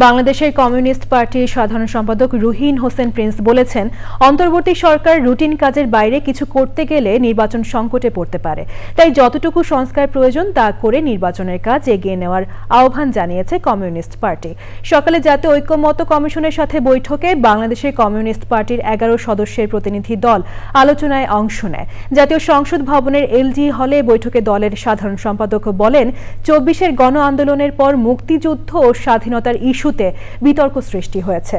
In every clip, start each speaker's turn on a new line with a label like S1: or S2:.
S1: বাংলাদেশের কমিউনিস্ট পার্টির সাধারণ সম্পাদক রুহিন হোসেন প্রিন্স বলেছেন, অন্তর্বর্তী সরকার রুটিন কাজের বাইরে কিছু করতে গেলে নির্বাচন সংকটে পড়তে পারে। তাই যতটুকু সংস্কার প্রয়োজন তা করে নির্বাচনের কাজ এগিয়ে নেওয়ার আহ্বান জানিয়েছে কমিউনিস্ট পার্টি। সকালে জাতীয় ঐক্যমত কমিশনের সাথে বৈঠকে বাংলাদেশের কমিউনিস্ট পার্টির এগারো সদস্যের প্রতিনিধি দল আলোচনায় অংশ নেয়। জাতীয় সংসদ ভবনের এলজি হলে বৈঠকে দলের সাধারণ সম্পাদক বলেন, চব্বিশের গণ আন্দোলনের পর মুক্তিযুদ্ধ ও স্বাধীনতার ইস্যুতে বিতর্ক সৃষ্টি হয়েছে।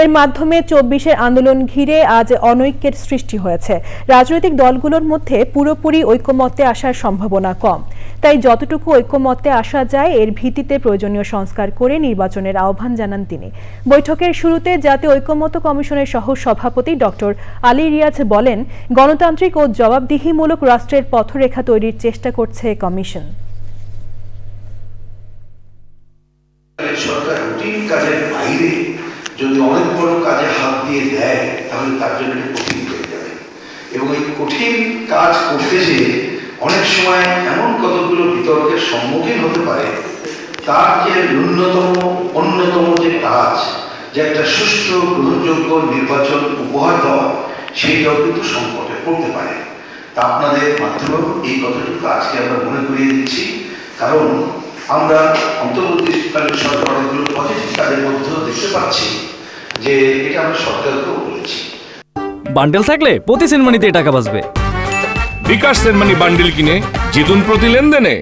S1: এর মাধ্যমে চব্বিশের আন্দোলন ঘিরে আজ অনৈক্যের সৃষ্টি হয়েছে। রাজনৈতিক দলগুলোর মধ্যে পুরোপুরি ঐক্যমত্যে আসার সম্ভাবনা কম। তাই যতটুকু ঐক্যমত্যে আসা যায়, এর ভিত্তিতে প্রয়োজনীয় সংস্কার করে নির্বাচনের আহ্বান জানান তিনি। বৈঠকের শুরুতে জাতীয় ঐক্যমত্য কমিশনের সহ সভাপতি ডক্টর আলী রিয়াজ বলেন, গণতান্ত্রিক ও জবাবদিহিমূলক রাষ্ট্রের পথরেখা তৈরির চেষ্টা করছে কমিশন
S2: তাহলে সরকার রুটিন কাজের বাইরে যদি অনেক বড় কাজে হাত দিয়ে দেয়, তাহলে তার জন্য কঠিন হয়ে যাবে। এবং এই কঠিন কাজ করতে যেয়ে অনেক সময় এমন কতগুলো বিতর্কের সম্মুখীন হতে পারে, তার যে ন্যূনতম, অন্যতম যে কাজ, যে একটা সুষ্ঠু, গ্রহণযোগ্য নির্বাচন উপহার দেওয়া, সেইটাও কিন্তু সংকটে পড়তে পারে। তা আপনাদের মাধ্যমেও এই কথাটুকু আজকে আমরা মনে করিয়ে দিচ্ছি। কারণ আমরা অন্তর্বর্তীকালীন সরকার কাজের মধ্যেও দেখতে পাচ্ছি যে এটা আমরা সরকারকেও বলেছি।
S3: বান্ডেল থাকলে প্রতি সিনেমানিতে টাকা বাঁচবে।
S4: বিকাশ সেনমানি বান্ডিল কিনে জিতুন প্রতি লেনদেনে।